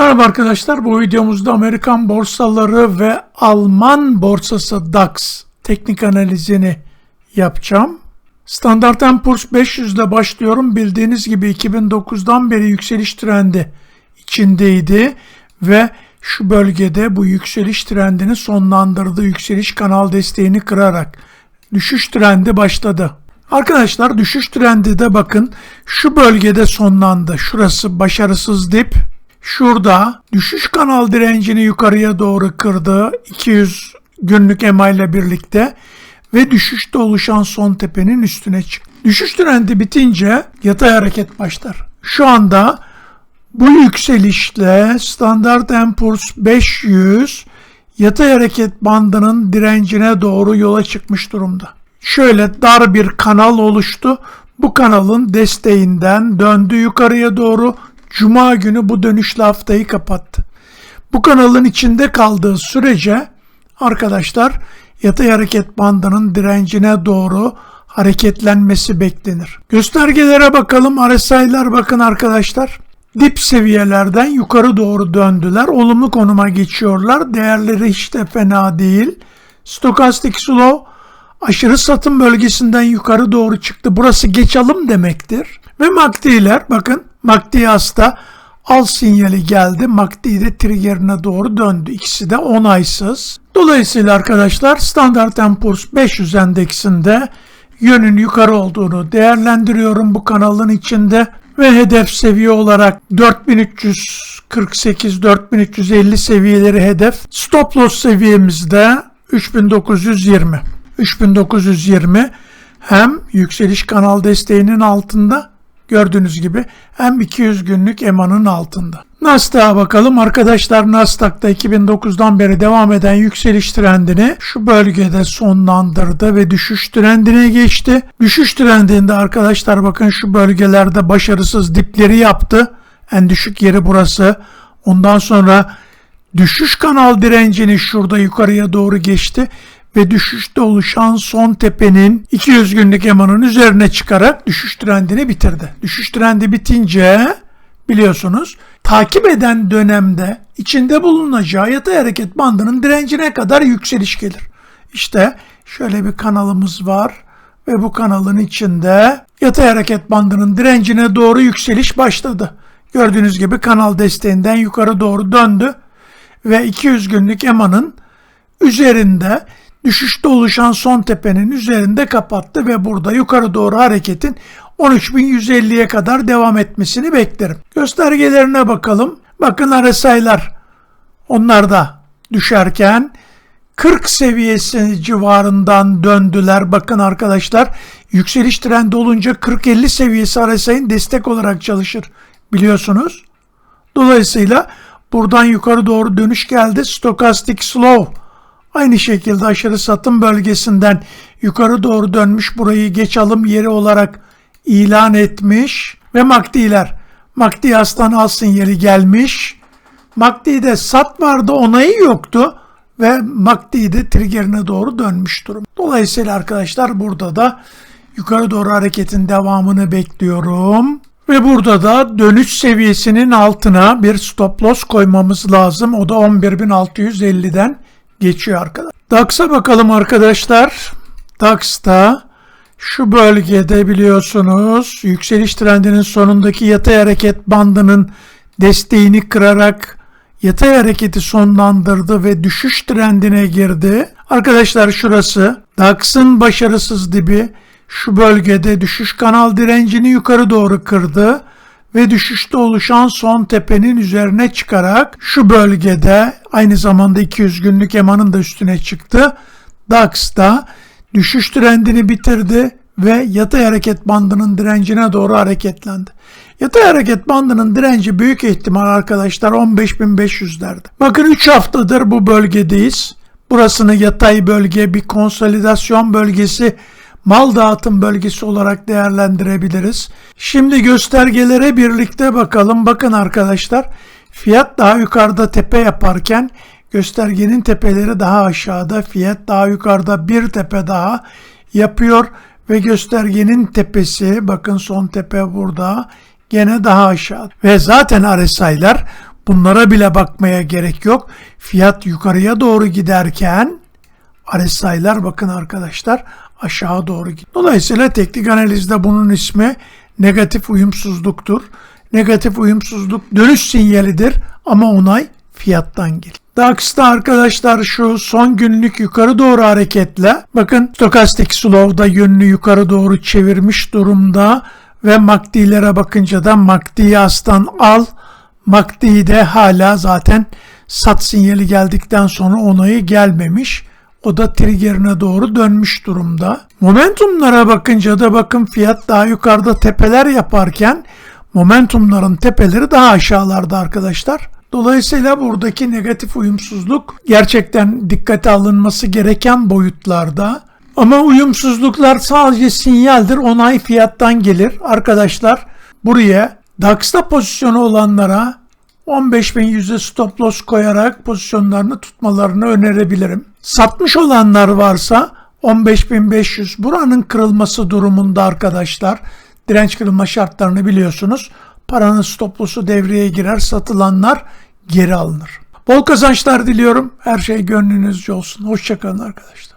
Merhaba arkadaşlar. Bu videomuzda Amerikan borsaları ve Alman borsası DAX teknik analizini yapacağım. Standard Poor's 500 ile başlıyorum. Bildiğiniz gibi 2009'dan beri yükseliş trendi içindeydi ve şu bölgede bu yükseliş trendini sonlandırdı. Yükseliş kanal desteğini kırarak düşüş trendi başladı. Arkadaşlar düşüş trendi de bakın şu bölgede sonlandı. Şurası başarısız dip. Şurada düşüş kanal direncini yukarıya doğru kırdı. 200 günlük EMA ile birlikte ve düşüşte oluşan son tepenin üstüne çıktı. Düşüş trendi bitince yatay hareket başlar. Şu anda bu yükselişle Standard Poor's 500 yatay hareket bandının direncine doğru yola çıkmış durumda. Şöyle dar bir kanal oluştu. Bu kanalın desteğinden döndü yukarıya doğru. Cuma günü bu dönüşlü haftayı kapattı. Bu kanalın içinde kaldığı sürece arkadaşlar yatay hareket bandının direncine doğru hareketlenmesi beklenir. Göstergelere bakalım. RSI'lar bakın arkadaşlar. Dip seviyelerden yukarı doğru döndüler. Olumlu konuma geçiyorlar. Değerleri hiç de fena değil. Stokastik slow aşırı satım bölgesinden yukarı doğru çıktı. Burası geç demektir. Ve MACD'ler bakın MACD hasta al sinyali geldi. MACD triggerine doğru döndü. İkisi de onaysız. Dolayısıyla arkadaşlar Standard Poor's 500 endeksinde yönün yukarı olduğunu değerlendiriyorum bu kanalın içinde ve hedef seviye olarak 4348-4350 seviyeleri hedef. Stop loss seviyemizde 3920. 3920 hem yükseliş kanal desteğinin altında gördüğünüz gibi hem 200 günlük EMA'nın altında. Nasdaq'a bakalım arkadaşlar Nasdaq'ta 2009'dan beri devam eden yükseliş trendini şu bölgede sonlandırdı ve düşüş trendine geçti. Düşüş trendinde arkadaşlar bakın şu bölgelerde başarısız dipleri yaptı. En düşük yeri burası. Ondan sonra düşüş kanal direncini şurada yukarıya doğru geçti ve düşüşte oluşan son tepenin 200 günlük emanın üzerine çıkarak düşüş trendini bitirdi. Düşüş trendi bitince biliyorsunuz takip eden dönemde içinde bulunacağı yatay hareket bandının direncine kadar yükseliş gelir. İşte şöyle bir kanalımız var ve bu kanalın içinde yatay hareket bandının direncine doğru yükseliş başladı. Gördüğünüz gibi kanal desteğinden yukarı doğru döndü ve 200 günlük emanın üzerinde düşüşte oluşan son tepenin üzerinde kapattı ve burada yukarı doğru hareketin 13.150'ye kadar devam etmesini beklerim. Göstergelerine bakalım. Bakın RSI'lar onlar da düşerken 40 seviyesi civarından döndüler. Bakın arkadaşlar yükseliş trendi olunca 40-50 seviyesi RSI'nin destek olarak çalışır biliyorsunuz. Dolayısıyla buradan yukarı doğru dönüş geldi. Stokastik slow Aynı şekilde aşırı satım bölgesinden yukarı doğru dönmüş burayı geç alım yeri olarak ilan etmiş ve MACD'ler MACD aslan al sinyali gelmiş. MACD'de sat vardı onayı yoktu ve MACD'de triggerine doğru dönmüş durum. Dolayısıyla arkadaşlar burada da yukarı doğru hareketin devamını bekliyorum. Ve burada da dönüş seviyesinin altına bir stop loss koymamız lazım. O da 11.650'den geçiyor arkadaşlar. DAX'a bakalım arkadaşlar. DAX'ta şu bölgede biliyorsunuz yükseliş trendinin sonundaki yatay hareket bandının desteğini kırarak yatay hareketi sonlandırdı ve düşüş trendine girdi. Arkadaşlar şurası DAX'ın başarısız dibi şu bölgede düşüş kanal direncini yukarı doğru kırdı ve düşüşte oluşan son tepenin üzerine çıkarak şu bölgede aynı zamanda 200 günlük emanın da üstüne çıktı. DAX'da düşüş trendini bitirdi ve yatay hareket bandının direncine doğru hareketlendi. Yatay hareket bandının direnci büyük ihtimal arkadaşlar 15.500'lerde. Bakın 3 haftadır bu bölgedeyiz. Burasını yatay bölge, bir konsolidasyon bölgesi mal dağıtım bölgesi olarak değerlendirebiliriz. Şimdi göstergelere birlikte bakalım. Bakın arkadaşlar fiyat daha yukarıda tepe yaparken göstergenin tepeleri daha aşağıda. Fiyat daha yukarıda bir tepe daha yapıyor ve göstergenin tepesi bakın son tepe burada gene daha aşağı. Ve zaten RSI'ler Bunlara bile bakmaya gerek yok. Fiyat yukarıya doğru giderken RSI'lar bakın arkadaşlar aşağı doğru gidiyor. Dolayısıyla teknik analizde bunun ismi negatif uyumsuzluktur. Negatif uyumsuzluk dönüş sinyalidir ama onay fiyattan gelir. DAX'ta arkadaşlar şu son günlük yukarı doğru hareketle bakın stokastik slow'da yönünü yukarı doğru çevirmiş durumda ve MACD'lere bakınca da MACD'yi astan al MACD de hala zaten sat sinyali geldikten sonra onayı gelmemiş. O da triggerine doğru dönmüş durumda. Momentumlara bakınca da bakın fiyat daha yukarıda tepeler yaparken momentumların tepeleri daha aşağılarda arkadaşlar. Dolayısıyla buradaki negatif uyumsuzluk gerçekten dikkate alınması gereken boyutlarda. Ama uyumsuzluklar sadece sinyaldir. Onay fiyattan gelir. Arkadaşlar buraya DAX'ta pozisyonu olanlara 15.100'e stop loss koyarak pozisyonlarını tutmalarını önerebilirim. Satmış olanlar varsa 15.500 buranın kırılması durumunda arkadaşlar direnç kırılma şartlarını biliyorsunuz. Paranın stop loss'u devreye girer satılanlar geri alınır. Bol kazançlar diliyorum. Her şey gönlünüzce olsun. Hoşçakalın arkadaşlar.